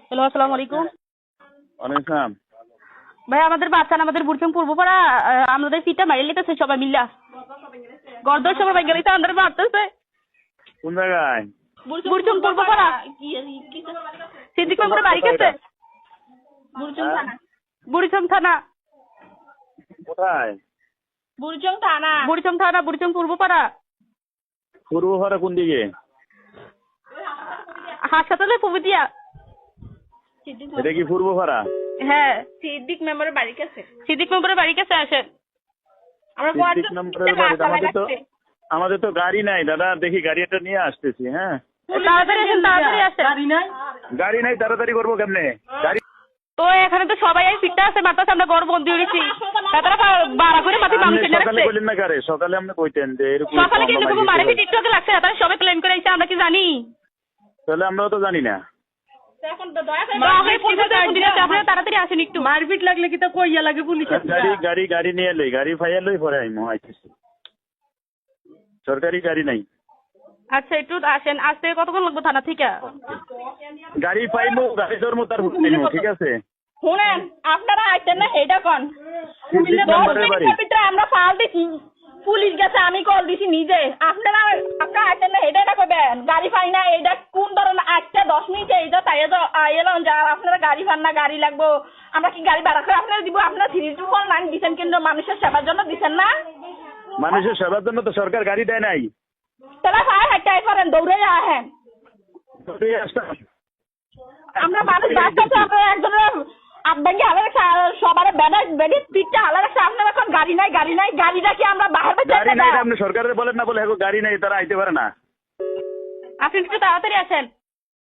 Hello আসসালামু আলাইকুম ওয়ালাইকুম ভাই আমাদের বাচ্চা আমাদের বুড়চং পূর্বপাড়া আমাদের পিঠটা মারিয়ে লিতেছে সবাই মিল্লা গর্দর সবাই ভাই গেলে তো আমাদের মারতেছে কোন জায়গায়? বুড়চং পূর্বপাড়া। সিদ্দিক মেম্বার বাড়ি গেছে হ্যাঁ? বুড়িচং থানা। কোথায়? বুড়িচং থানা। বুড়িচং থানা বুড়িচং পূর্বপাড়া। পূর্ব ভাড়া কোন দিকে? হাসপাতালে এটা কি পূর্ব ভাড়া হ্যাঁ সিদ্দিক মেম্বারের বাড়ি কাছে। সিদ্দিক মেম্বারের বাড়ি কাছে আসেন? আমরা সিদ্দিক নম্বরের বাড়ি আমাদের তো আমাদের তো গাড়ি নাই দাদা দেখি গাড়ি একটা নিয়ে আসতেছি হ্যাঁ? তাড়াতাড়ি আসেন তাড়াতাড়ি আসেন। গাড়ি নাই? তাড়াতাড়ি করব কেমনে? গাড়ি তো এখানে তো সবাই এই ফিটটা আছে মারতেছে আমরা ঘর বন্দি হয়েছি তারা বাড়া করে মাটি আপনি মানুষ সকালে বললেন না কারে? সকালে আপনি কইতেন যে এরকম সকালে কিন্তু মারে টিকটকে লাগছে তারা সবাই ক্লেম করে আইছে আমরা কি জানি? তাহলে আমরাও তো জানি না। তাড়াতাড়ি আসেন একটু। মারপিট লাগলে কি তা কইয়া লাগে পুলিশের গাড়ি গাড়ি গাড়ি নিয়ে লই গাড়ি ফাইয়া লই পরে আইমো আইতেছি। সরকারি গাড়ি নাই। আচ্ছা একটু আসেন। আজ থেকে কতক্ষণ লাগবে থানা থেকে? গাড়ি পাইমো গাড়ি ধরমো তার নিমো ঠিক আছে? শুনেন আপনারা আইতেন না হেডা কোন? আমরা ফাল দিছি। পুলিশ গেছে আমি কল দিছি নিজে। আপনারা আপনারা আইতেন না হেডা করবেন গাড়ি পাই না এটা কোন ধরনের আটটা দশ মিনিটে এলাম যা আপনারা গাড়ি না গাড়ি লাগবো। আমরা কি গাড়ি ভাড়া করে আপনারা দিব? আপনারা থ্রি টু ফোর নাইন দিচ্ছেন কিন্তু মানুষের সেবার জন্য দিচ্ছেন না? মানুষের সেবার জন্য তো সরকার গাড়ি দেয় নাই। তাহলে পারেন দৌড়ে আহেন। আমরা মানুষ একজনের আপনাকে আলাদা রাখছে সবার বেড়া বেড়ে পিঠটা আলাদা রাখছে আপনার এখন গাড়ি নাই গাড়ি নাই গাড়িটা কি আমরা বাহির গাড়ি নাই এটা আপনি সরকারের বলেন না বলে গাড়ি নাই তারা আইতে পারে না। আপনি একটু তাড়াতাড়ি আসেন।